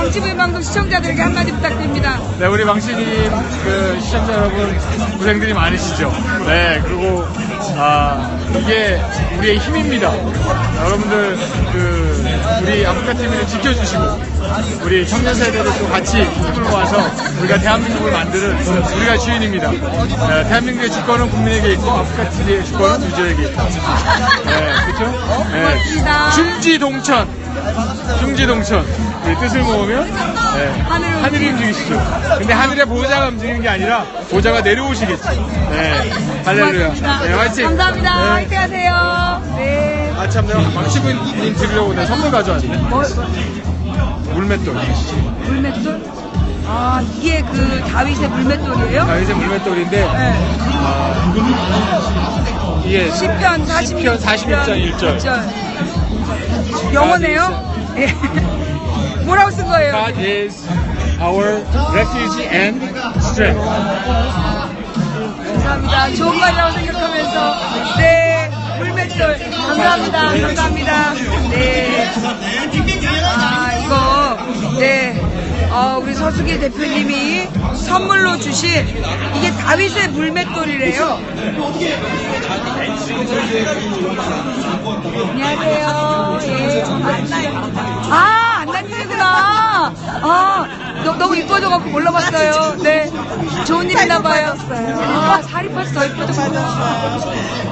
망치부의 방송 시청자들에게 한마디 부탁드립니다. 네, 우리 망신님 그 시청자 여러분 고생들이 많으시죠. 네, 그리고 아 이게 우리의 힘입니다. 여러분들 그 우리 아프리카 TV를 지켜주시고 우리 청년 세대도 또 같이 힘을 모아서 우리가 대한민국을 만드는 우리가 주인입니다. 네, 대한민국의 주권은 국민에게 있고 아프리카 TV의 주권은 유저에게 있다. 네, 그렇죠? 고맙습니다. 중지동천, 중지동천. 이 뜻을 모으면 네, 하늘을 하늘이 움직이시죠. 근데 하늘에 보호자가 움직이는 게 아니라 보호자가 내려오시겠죠. 네, 할렐루야. 네, 화이팅. 감사합니다. 네. 화이팅 하세요. 네. 아, 참, 내가 망치부님 드리려고 내가 선물 가져왔네. 뭐, 물맷돌. 물맷돌? 아, 이게 그 다윗의 물맷돌이에요? 자, 이제 물맷돌인데, 네. 아, 이게 10편 46편 46장 1절. 영어네요? 예. 뭐라고 쓴 거예요? God is our refuge and strength. 감사합니다. 좋은 말이라고 생각하면서 네 물맷돌 감사합니다. 감사합니다. 네. 아 이거 네. 어, 우리 서수기 대표님이 선물로 주신 이게 다윗의 물맷돌이래요. 안녕하세요. 예. 아, 안나님이구나. 아, 너, 너무 이뻐져갖고 몰라봤어요. 네. 좋은 일이나 봐요. 아, 살이 빠져 더 이뻐졌구나.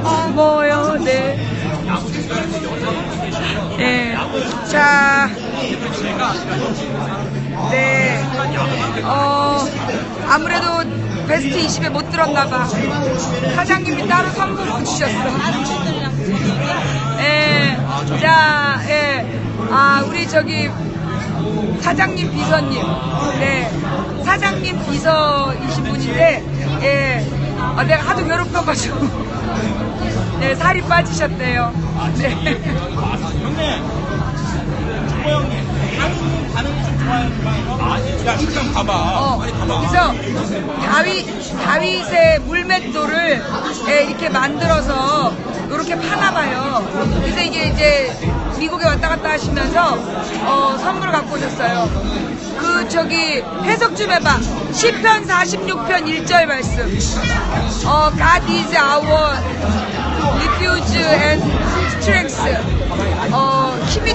아, 고마워요. 네. 예. 자. 네. 어, 아무래도 베스트 20에 못 들었나 봐. 사장님이 따로 선물을 주셨어. 예. 자, 예. 아, 우리 저기 사장님 비서님. 네. 사장님 비서이신 분인데, 예. 어, 내가 하도 괴롭혀가지고. 네, 살이 빠지셨대요. 네. 어, 그래서 다윗, 다윗의 물맷돌을 예, 이렇게 만들어서 이렇게 파나봐요. 그래서 이게 이제 미국에 왔다 갔다 하시면서 어, 선물을 갖고 오셨어요. 그 저기 해석 좀 해봐. 10편 46편 1절 말씀. 어, God is our refuge and strength.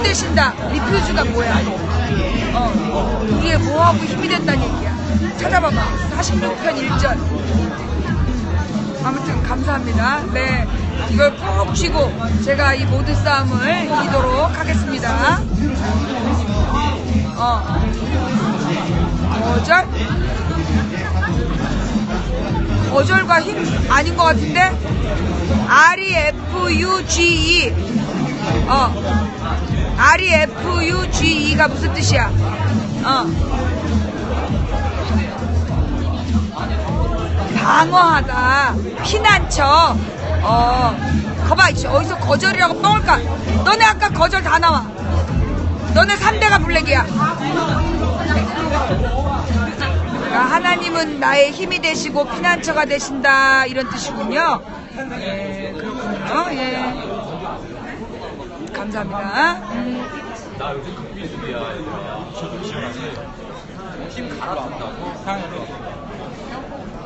되신다. 리퓨즈가 뭐야? 어, 우리의 뭐하고 힘이 된다는 얘기야. 찾아봐봐. 46편 1절. 아무튼 감사합니다. 네. 이걸 꼭 쥐고 제가 이 모든 싸움을 이기도록 하겠습니다. 어. 5절? 5절과 힘 아닌 것 같은데? R-E-F-U-G-E. 어. R-E-F-U-G-E가 무슨 뜻이야? 어. 방어하다. 피난처. 어. 거봐, 어디서 거절이라고 뻥을 까. 너네 아까 거절 다 나와. 너네 3대가 블랙이야. 그러니까 하나님은 나의 힘이 되시고 피난처가 되신다. 이런 뜻이군요. 예, 그렇군요. 예. 감사합니다. 음.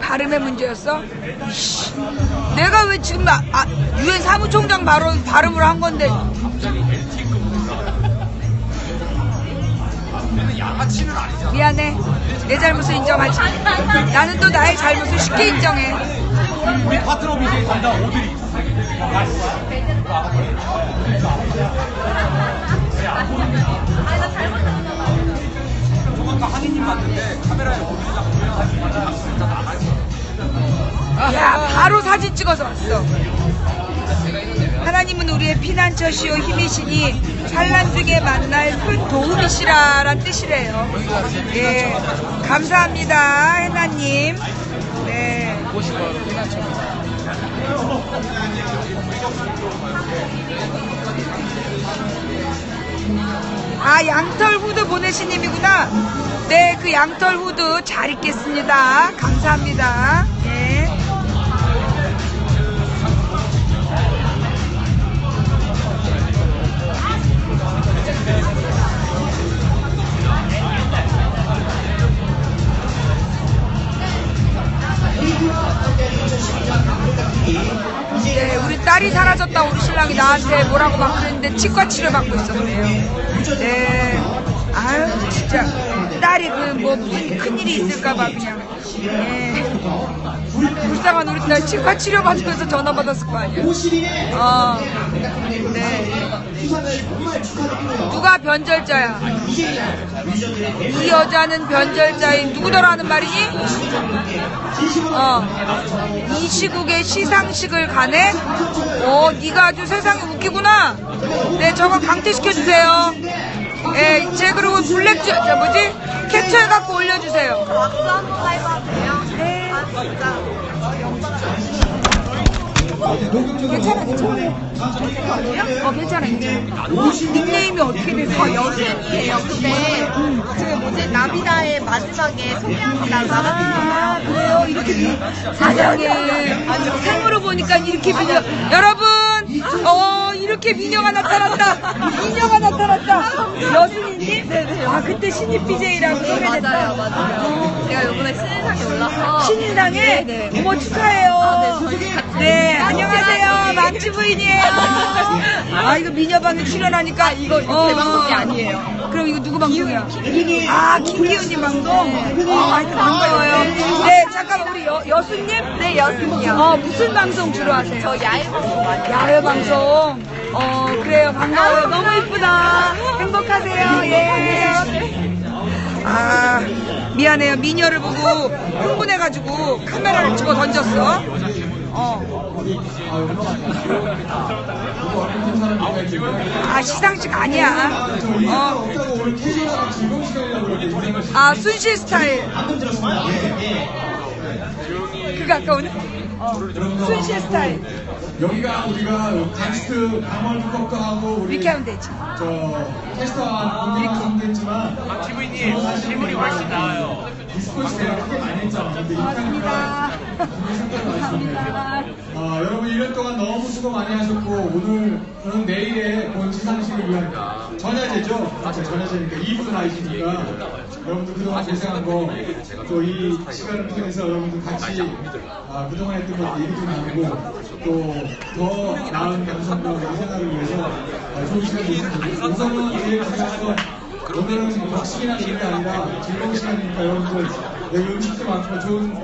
발음의 문제였어? 내가 왜 지금 나, 아, 유엔 사무총장 발음, 발음을 한 건데. 미안해. 내 잘못을 인정하지. 나는 또 나의 잘못을 쉽게 인정해. 우리 파트너 BJ 담당 오드리. 야, 바로 사진 찍어서 왔어. 하나님은 우리의 피난처시오 힘이시니 환란 중에 만날 큰 도움이시라란 뜻이래요. 예, 감사합니다, 해나님. 네. 아 양털 후드 보내신 님이구나. 네 그 양털 후드 잘 입겠습니다. 감사합니다. 네. 딸이 사라졌다 우리 신랑이 나한테 뭐라고 막 그랬는데 치과 치료 받고 있었대요. 네. 아유 진짜 딸이 그 뭐 무슨 큰일이 있을까봐 그냥. 네. 불쌍한 우리 딸 치과 치료 받으면서 전화 받았을 거 아니야. 어. 네. 누가 변절자야? 이 여자는 변절자인 누구더라는 말이니? 어. 이 시국에 시상식을 가네? 어, 네가 아주 세상에 웃기구나. 네, 저거 강퇴시켜 주세요. 예, 제 그리고 블랙 저, 저 뭐지? 캡처해 갖고 올려주세요. 박수 한번 해봐도 돼요? 네. 아 진짜 괜찮아, 괜찮아. 어, 괜찮아, 괜찮아. 닉네임이 어떻게 되세요? 저 여순이에요 근데 그 뭐지 나비다의 마지막에 소개합니다 아, 나갔잖아요 그래요? 이렇게 미, 세상에. 생으로 보니까 이렇게 미녀. 여러분, 어, 이렇게 미녀가 나타났다. 미녀가 나타났다. 여순이님? 네네. 아, 그때 신입 BJ라고 소개됐다. 맞아요 맞아요 제가 요번에 신인상에 올라서 신인상에? 네네. 어머, 축하해요. 아, 네, 저희 같이 네, 안녕하세요. 망치 부인이에요. 아, 이거 미녀방에 출연하니까. 이거, 제 방송이 아니에요. 그럼 이거 누구 방송이야? 아, 김기훈님 방송? 어, 아이고, 반가워요. 네, 잠깐만, 우리 여, 여수님? 네 여순이요 어, 무슨 방송 주로 하세요? 저 야외 방송 많이. 야외 방송. 어, 그래요. 반가워요. 너무 이쁘다. 행복하세요. 예. 아, 미안해요. 미녀를 보고 흥분해가지고 카메라를 집어 던졌어. 어. 아, 시상식 아니야. 어. 아, 순실 스타일. 그거 아까우네? 어. 순실 스타일. 여기가 우리가 텍스트 강월 픽업도 하고 우리 이렇게 하면 되지. 저 테스트와 공개하기도 했지만 지부인님 실물이 훨씬 나아요. 디스코시 내가 크게 많이 했잖아. 근데 감사합니다. 인터뷰가 감사합니다. 아, 여러분 1년 동안 너무 수고 많이 하셨고 오늘 저는 내일의 본 시상식을 위한 전야제죠. 그렇죠. 전야제니까 2분 나이시니까 여러분들 그동안 고생한 거 또 이 시간을 통해서 여러분들 같이 아, 그동안 했던 것도 얘기도 나누고 또 더 나은 감성과 생활을 위해서 아, 좋은 시간 되셨으면 좋겠습니다. 우선은 제일 중요한 건 오늘은 격식이나 이런 게 아니라 즐거운 시간이니까 여러분들 여기 음식도 많고 좋은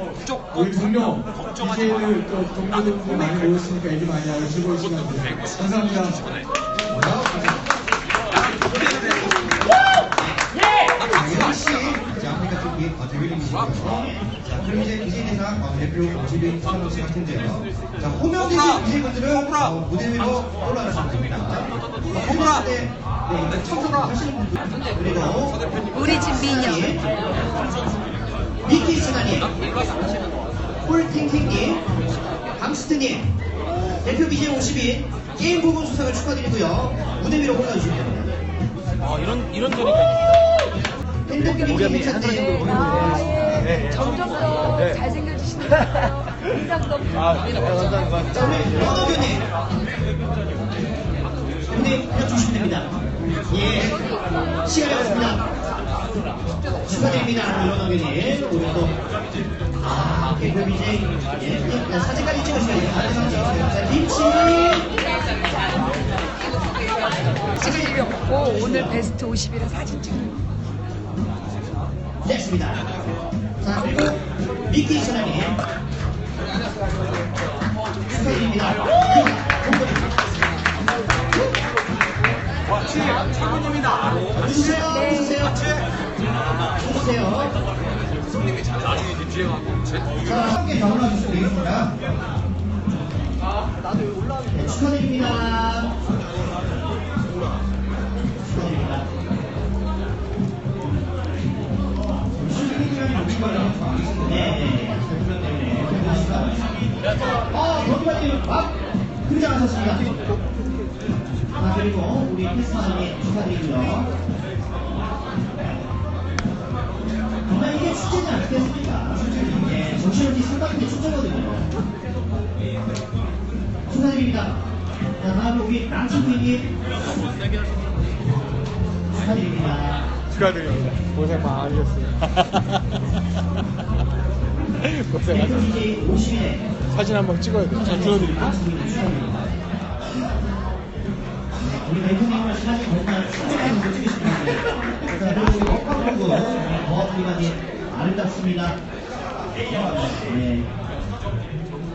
우리 동료 DJ들 또 동료들 많이 모였으니까 얘기 많이 하고 즐거운 시간 되세요. 감사합니다. 자, 그럼 이제 BJ대상 어, 대표 모집인 수상을 시작할 텐데요. 자, 호명되신 BJ분들은 어, 무대 위로 올라가시면 됩니다. 호명할 때, 네, 청소를 하시는 분들, 그리고 우리 집 미녀. 미키 시간님, 폴탱탱님, 감스트님, 대표 BJ 50인 게임 부분 수상을 축하드리고요. 무대 위로 올라주시면 됩니다. 아 이런 이런 전이가 핸드크림 괜찮 네. 아, 예. 점점 더 잘생겨지시는 것 같아요. 인상도 아 감사합니다. 우리 연어교님. 근데 그냥 주시면 됩니다. 예. 시간이 없습니다. 축하드립니다. 우리 또, 아, 개그 BJ. 예. 자, 사진까지 찍으시면 돼요. 자, 김치. 찍을 일이 없고 오늘 베스트 50이라 사진 찍는 됐습니다. 자, 그리고 미키 신랑님. 축하드립니다. 최군입니다. 누구세요? 누구세요? 누구세요? 나중에 이제 뒤에 가고 제 자, 함께 자 올라주시면 되겠습니다. 네, 축하드립니다. 축하드립니다. 어, 경기관님 막 등장하셨습니다. 자, 그리고 우리 패스마님 축하드리고요. 정말 이게 축제지 않겠습니까? 예, 정신없이 상당히 축제거든요. 축하드립니다. 자, 다음 우리 남친P님 축하드립니다. 축하드립니다. 고생 많으셨어요. 대표 고생하셨어요. DJ 50회 사진 한번 찍어야 돼요. 우리 사진 못 찍으시는데. 더 우리가 아름답습니다. 네.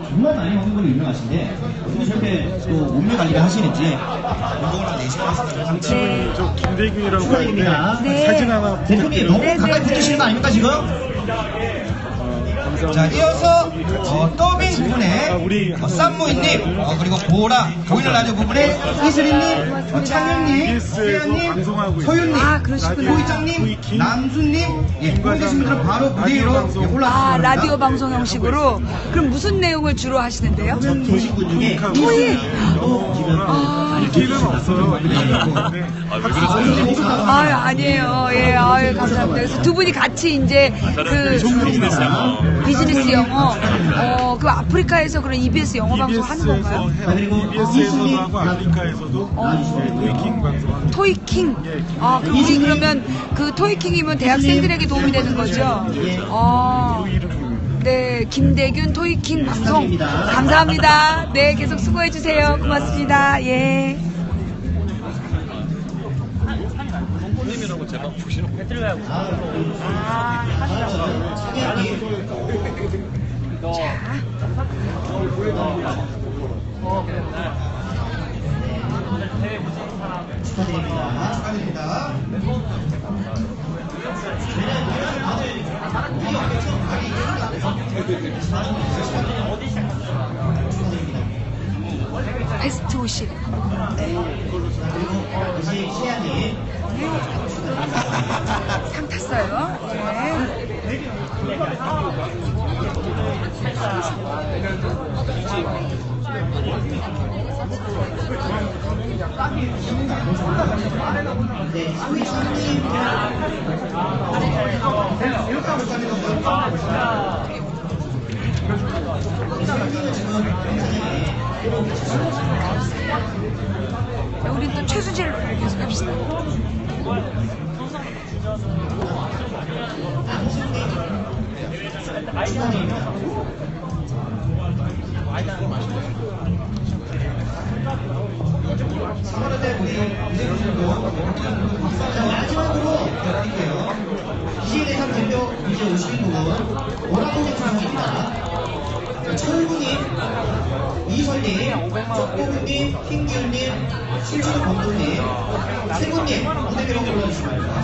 정말 많이 먹는 걸로 유명하신데 어떻게 저렇게 또 몸매 관리를 하시는지 운동을 한 4시간 하시는 네. 저 김대균이라고 축하드립니다. 네. 사진 하나 대표님 너무 네, 가까이 네, 붙으시는 거 아닙니까 지금? 자 이어서 어, 더빙 부분에 어, 쌈무이님 어, 그리고 보라 보이는 라디오 부분에 이슬이님 어, 창현님 수현님 소윤님 아, 그러시구나. 고이정님 남수님 예 보고 계신 분들은 바로 무대 위로 예, 올라가시기 아, 라디오. 방송 형식으로? 그럼 무슨 내용을 주로 하시는데요? 분 중에 토익! 또 지금 아. 길은 없어요. 아 아니에요. 예, 아유, 감사합니다. 그래서 두 분이 같이 이제 그 비즈니스 영어. 어, 그 아프리카에서 그런 EBS 영어 방송 하는 건가요? 자, 그리고 EBS에서도 하고 아프리카에서도 어. 토이킹 방송 토이킹. 아, 그 우리 그러면 그 토이킹이면 대학생들에게 도움이 되는 거죠? 어. 네, 김대균 토이킹 방송. 감사합니다. 네, 계속 수고해주세요. 고맙습니다. 예. 축하드립니다. 축하드립니다. 베스트 옷이. 그리고 다시 시안님 상 탔어요. 네. 네, 우리 시안님 우리 또 최수지를 계속 합시다. 자 마지막으로 드릴게요. 기계대상 대표 이제 오신 분은 오라고기 상입니다. 철구님, 이설님, 쪽고구님, 킹기훈님, 실주도 검도님, 세군님 무대 위로 올라주시기 바랍니다.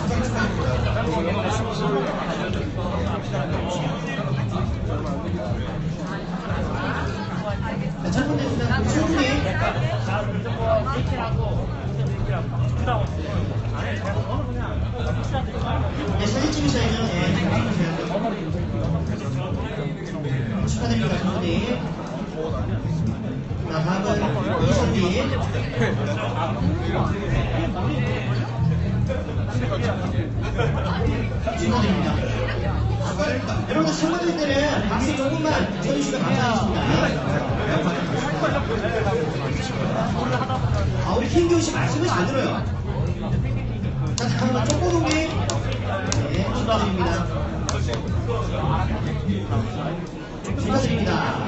자, 첫 번째 수상 최군님. 네, 사진 찍으셔야죠. 네, 사진 찍으셔야죠. 축하드립니다, 선생님. 자, 다음은 이선님. 축하드립니다. 여러분, 선물들 때는 박수 조금만 쳐주시면 감사하겠습니다. 아, 우리 김기훈 씨 말씀을 잘 들어요. 자, 다음은 쪼꼬동님. 네, 축하드립니다. 축하드립니다.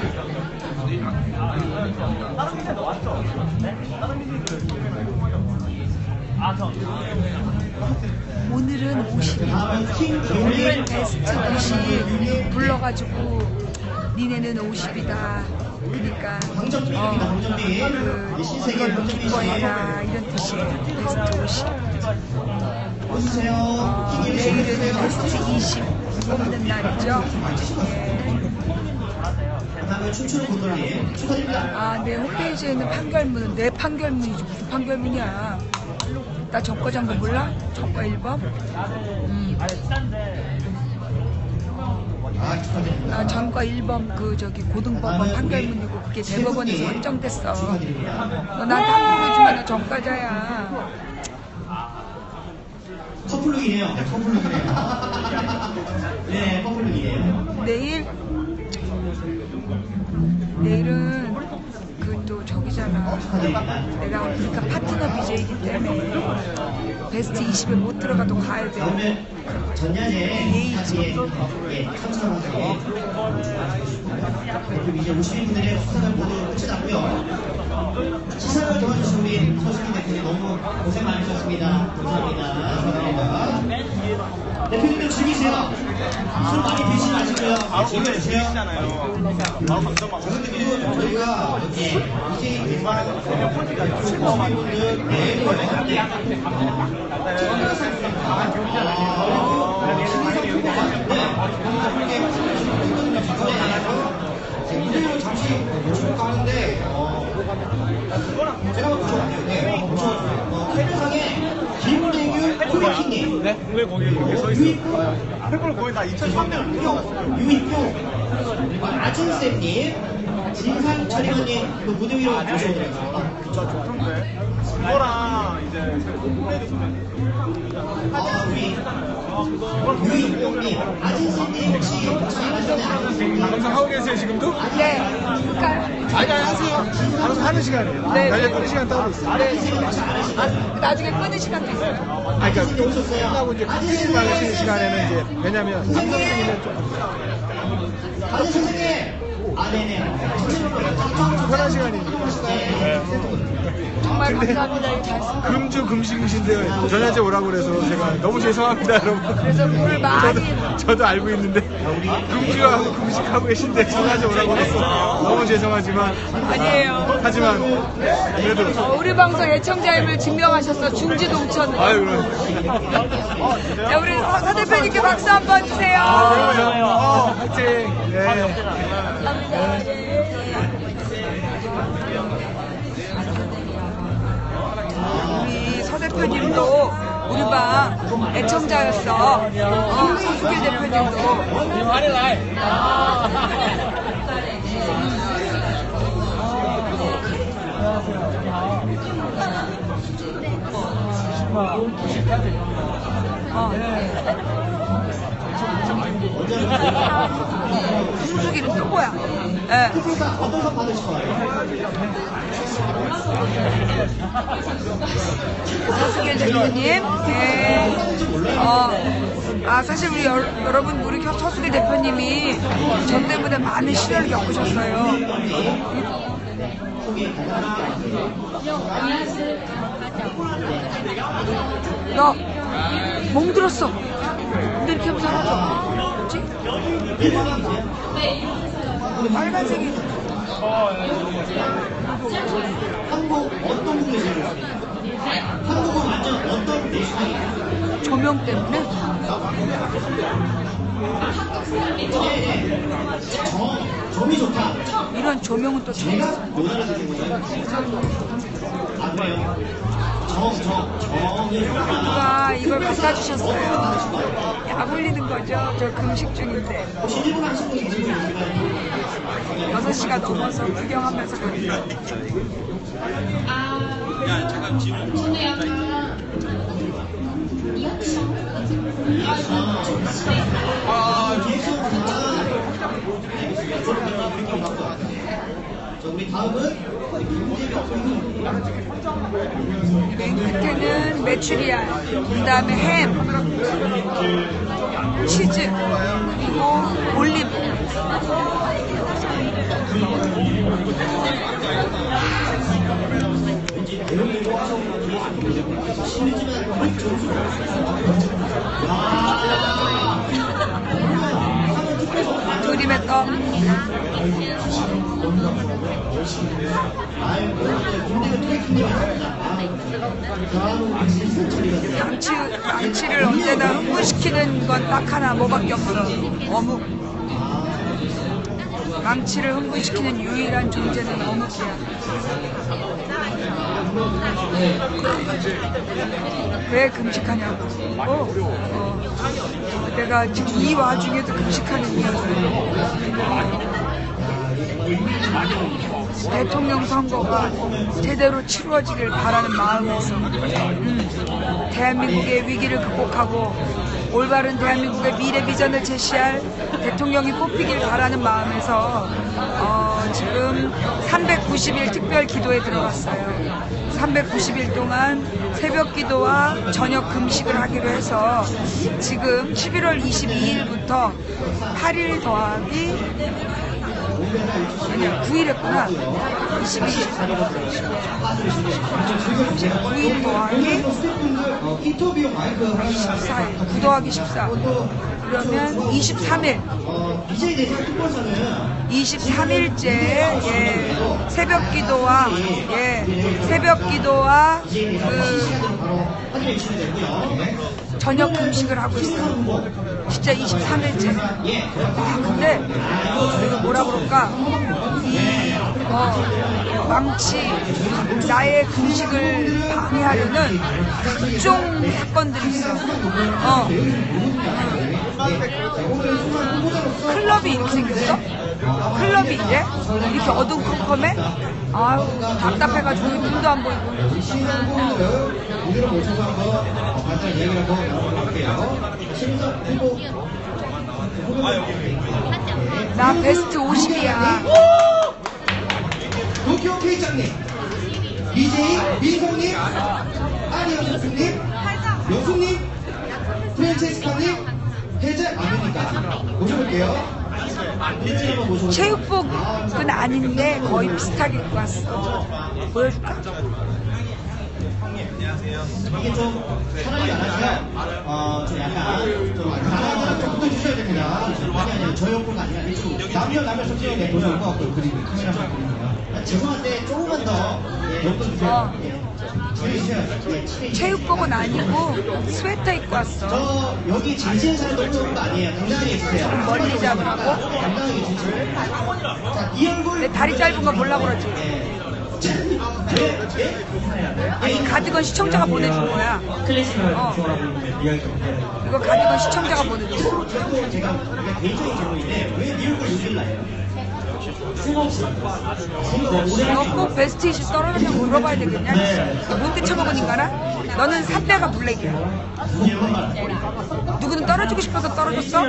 오늘은 50일. 다음은 오늘 킹기훈님. 베스트 옷이 불러가지고 니네는 50이다. 그러니까 어. 그 네, 이걸로. 기뻐해라 이런 뜻이에요. 베스트 옷이. 오세요. 어. 내일은. 베스트 20 뽑는 날이죠. 예. 다음은 춤추는 곤돌님. 축하드립니다. 아, 내 홈페이지에는 판결문은 내 판결문이지 무슨 판결문이야. 나 정과장 거 몰라? 정과 1번? 음. 아, 축하드립니다. 나 전과 1번 그 저기 고등법원 판결문이고 그게 대법원에서 확정됐어. 너 나한테 한 보내주면 나 전과자야. 커플룩이네요. 네, 커플룩이네요. 네, 커플룩이네요. 내일 내일은 그 또 저기잖아. 내가 그러니까 파트너 BJ이기 때문에 베스트 20에 못 들어가도 가야 자, 돼. 전야제 파티에 예, 참석하고 대표 이제 51분들의 수사를 모두 끝이 났고요. 시사를 도와주신 우리 서수기 대표님 너무 고생 많으셨습니다. 감사합니다. 감사합니다. 대표님들 즐기세요. 술 많이 드시지 마시고요. 즐겨주세요. 그리고 저희가 이제 이제 대상 출범분들 내일 하는데 어, 제가 모셔볼게요. 네, 모셔 어, 캠핑상에 김대규 코미킹님 네? 왜 거기 이렇게 서 있어? 유익표 그걸 거의 다 2,300명 유익표 아진쌤님 진상철이원님 그 무대 위로 모셔보겠습니다. 혹시? 방송 하고 계세요 지금도? 네. 아니 아니 하세요. 방송 하는 시간이에요. 네. 나이제 끄는 시간 따로 있어요. 아, 나중에 끄는 시간도 있어요. 아니 그러니까 끝나고 이제 끄지 말으시는 시간에는 이제 왜냐면 좀 아진 선생님 아 네네 편한 시간이니까. 정말 근데 감사합니다. 이 말씀. 금주 금식이신데 전야제 오라고 그래서 제가 너무 죄송합니다 여러분. 그래서 물을 많이 저도, 저도 알고 있는데 금주하고 금식하고 계신데 전야제 오라고 해서 너무 죄송하지만 아니에요. 하지만 그래도 어, 우리 방송 애청자임을 증명하셔서 중지동천. 아유 그럼 네, 우리 서, 서 대표님께 박수 한번 주세요. 어, 화이팅. 네. 감사합니다. 우 대표님도 우리 방 애청자였어. 어, 서수길 대표님도. 어. 수수기는 또 뭐야? 예. 어떤 상 받으실 거예요? 서수길 대표님, 예. 어, 아, 사실 우리 여, 여러분, 우리 겨- 서수길 대표님이 전 때문에 많은 시련을 겪으셨어요. 야, 멍들었어. 근데 이렇게 하면 사라져. 뭐지? 빨간색이 한국 어떤 분이 제일? 한국은 완전 어떤 대식이에요? 조명 때문에 점, 점이 좋다. 이런 조명은 또. 제가 못 알아듣는 거예요. 아 그래요? 점, 점, 점이. 누가 이걸 갖다 주셨어요. 약 올리는 거죠. 저 금식 중인데. 계신 분? 6시가 넘어서 구경하면서 갑니다. 자, 우리 다음은 맨 끝에는 메추리알, 그 다음에 햄, 치즈, 그리고 올리브. 조림의 떡. 망치, 망치를 언제나 흥분시키는 건 딱 하나 뭐밖에 없어. 어묵. 망치를 흥분시키는 유일한 존재는 어묵이야. 왜 금식하냐고. 어, 어. 내가 지금 이 와중에도 금식하는 이유는 대통령 선거가 제대로 치루어지길 바라는 마음에서 음, 대한민국의 위기를 극복하고 올바른 대한민국의 미래 비전을 제시할 대통령이 뽑히길 바라는 마음에서 어, 지금 390일 특별 기도에 들어갔어요. 390일 동안 새벽 기도와 저녁 금식을 하기로 해서 지금 11월 22일부터 8일 더하기 아니야 9일 했구나. 22, 9일 더하기 어, 인터뷰 마이크 하나 14일 9 더하기 14 그러면 23일 어, BJ 대상 특별사는 23일째 예, 새벽 기도와 예, 새벽 기도와 그. 네. 저녁 금식을 하고 있어요. 진짜 23일째. 아, 근데 뭐라 그럴까? 이 어, 망치 나의 금식을 방해하려는 각종 사건들이 있어. 어. 클럽이 이렇게 생겼어? 클럽이 이래? 이렇게 어두컴컴해? 아유 답답해가지고 눈도 안 보이고 무대로 모셔서 한번 어, 간단한 얘기를 한번 나눠볼게요. 심사 후보 나 베스트 50이야 도쿄 회장님, BJ 민성님, 아리아 선수님, 여수님, 모셔볼게요. 체육복은 아닌데 거의 비슷하게 입고 왔어 보여줄까? 이게 좀 사람이 많아서요. 어, 좀 약간 좀 가만히 좀 붙어주셔야 됩니다. 아니 아니요 저 옆으로가 아니라 남녀 남녀 섞여 네 보실 것 같고요. 그림이 카메라만 그림이요. 아, 죄송한데 조금만 더 예, 옆으로 주세요. 어. 예. 주세요. 체육복은 아니고 스웨터 입고 왔어 저 여기 진실 사람 너무 아니에요. 당당하게 해주세요. 멀리 잡으라고? 당당하게 해주세요. 자, 이 얼굴. 내 다리 짧은 거 몰라 그러지 예, 예? 아니 가디건 시청자가 보내준 거야 클래식을 어. 이거 가디건 시청자가 보내준 거 제가 그냥 개인적인 질문인데 왜이 얼굴 유질나요? 꼭 베스트 이슈 떨어졌냐고 물어봐야 되겠냐? 너 뭔데 쳐먹으니까나? 너는 3대가 블랙이야 누구는 떨어지고 싶어서 떨어졌어?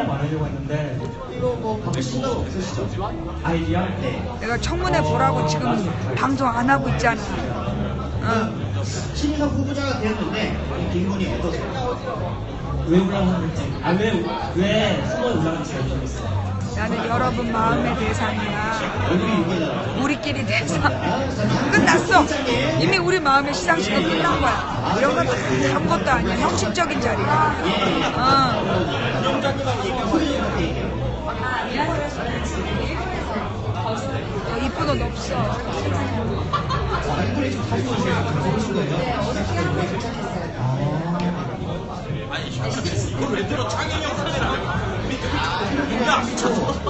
내가 청문회 보라고 지금 방송 안 하고 있잖아 응. 신인상 후보자가 되었는데 이 기분이 어떠세요? 왜 올라가는지 아왜 왜 숨어 올라가는지 잘 모르겠어요. 나는 여러분 마음의 대상이야. 우리끼리 대상. 끝났어. 이미 우리 마음의 시상식은 끝난 거야. 이런 건 아무것도 아니야. 형식적인 자리야. 어. 어, 이쁜 옷 없어. 얼굴에 좀 다시 오세요.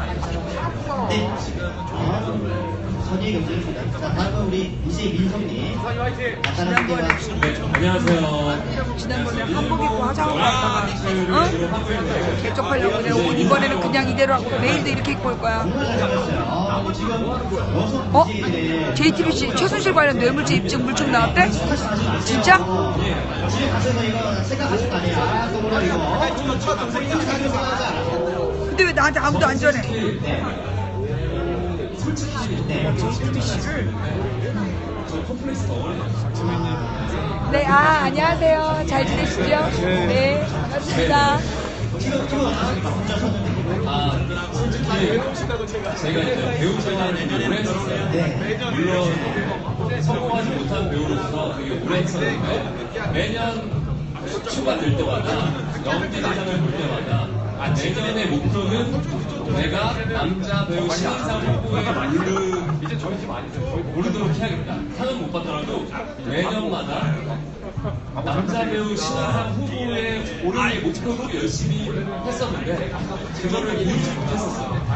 네. 선의의 경쟁입니다. 자, 다음은 우리 BJ 민성님. 안녕하세요. 지난번에 한복 입고 화장하고 갔다가 어? 개쪽하려고 내가 옷 이번에는 그냥 이대로 하고 내일도 이렇게 입고 올 거야. 아, 어? JTBC 최순실 관련 뇌물죄 입증 물증 나왔대? 진짜? 집에 가셔서 이거 생각하실 거 아니에 근데 왜 나한테 아무도 안 전해? 네, 아, 안녕하세요. 잘 지내시죠? 네, 반갑습니다. 제가 이제 배우 생활을 오래 했었어요. 네. 물론 성공하지 못한 배우로서 되게 오래 했었는데 매년 추가 될 때마다 연기 대상을 볼 때마다 아, 내년의 목표는 내가 남자 배우 신인상 후보에 오르, 오르도록 해야겠다. 상은 못 받더라도 매년마다 남자 배우 신인상 후보에 오르는 목표로 열심히 했었는데 그거를 이루지 못했었어요.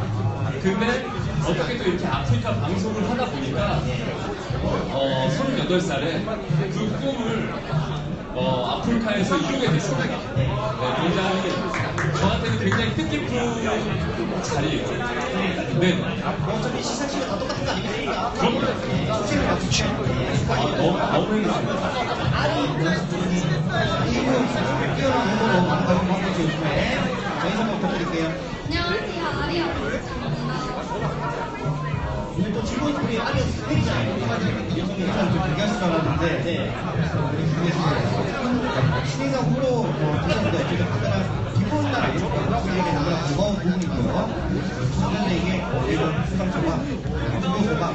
근데 어떻게 또 이렇게 아프리카 방송을 하다 보니까 어, 38살에 그 꿈을 어, 아프리카에서 이루게 됐습니다. 네, 굉장히 저한테는 굉장히 뜻깊은 자리예요. 네. 어차피 시상식은 다 똑같은 거 아니겠습니까? 그럼요. 아, 너무, 너무 행복합니다. 뛰어난 행동으로 관심 갖고 있어요, 요즘에. 저희 한번 부탁드릴게요. 안녕하세요, 아리아 오늘 또 즐거운 우리 아리아 스펙이잖아요. 여성의 사람 좀 얘기하실 줄 알았는데, 네. 우리 김혜수 신인상 후로 뭐, 하셨는데, 지금 간단한 기본 날 우리에게 너무나 반가운 부분이고요. 청년에게 이런 수상처가, 중요소가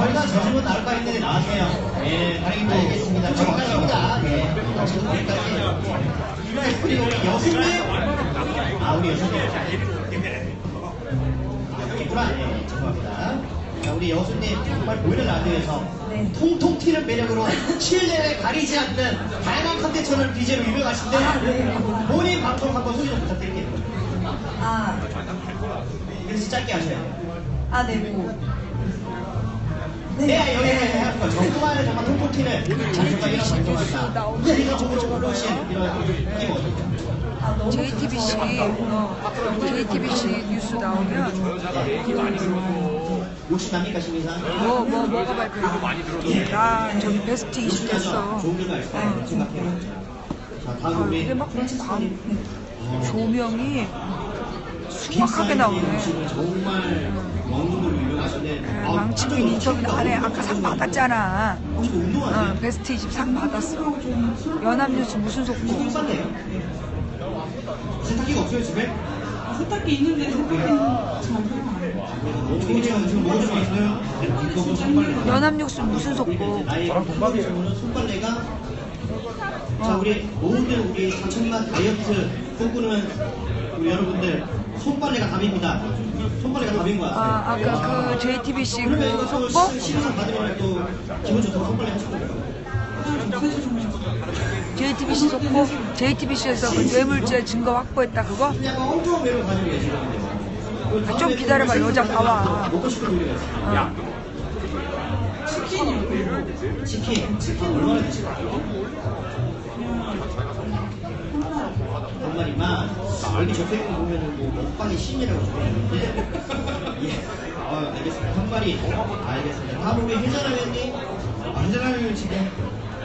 저희가 저승은 나올 바 있는데 나왔네요. 예, 다행히 알겠습니다. 저기까지입니다. 예, 여기까지. 우리 여수님. 아, 우리 여수님. 여기구나. 예, 죄송합니다. 자, 우리 여수님 정말 보이는 라디오에서 통통 튀는 매력으로 실내를 가리지 않는 다양한 컨텐츠를 BJ로 유명하신데 본인 방송 한번 소개 좀 부탁드릴게요. 아, 그래서 짧게 하셔야 돼요. 아, 네, 뭐. 네, 여기 해가지고 정말 정말 통통 튀는 장소가 이런 방송입니다. 세계적으로 올라오신 이런 JTBC, 어, JTBC 뉴스 나오면 욕심 납니까, 신민상? 뭐, 뭐, 뭐가 발표돼? 나 저기 베스트 20 됐어. 좋은 결과 있어요. 자, 다음 아, 우리 근데 막 광, 조명이 수확하게 나오네. 정말 먹는 걸로 유명하신데 아, 망치도 인터뷰 안에 아까 상 받았잖아. 혹시 운동하세요? 어, 베스트 20상 받았어. 연합뉴스 무슨 속보? 세탁기가 없어요, 집에? 세탁기 있는데 세탁기는 좋은 지금 있어요? 이거 손빨래. 연합뉴스 무슨 속보? 손빨래가 자 우리 모든 우리 사천만 다이어트 꿈꾸는 우리 여러분들 손빨래가 답입니다. 손빨래가 답인 거야. 아, 아까 그 JTBC 그러면 그 이거 속보? 또 시상 받으면 또 기분 좋다고 손빨래 하실 거예요. JTBC 속보? JTBC에서 그 뇌물죄 증거 확보했다 그거? 약간 엉뚱한 매력을 가지고 계시거든요. 아, 좀 기다려봐, 여자 나와. 먹고 싶은 요리가 있어요. 치킨. 치킨. 치킨 얼마나 드실까요? 한 마리만 여기 적혀있는 거 보면은 뭐 먹방의 신이라고 적혀있는데 예. 아, 알겠습니다. 한 마리. 알겠습니다. 다음 우리 혜자라면님. 아, 혜자라면 지금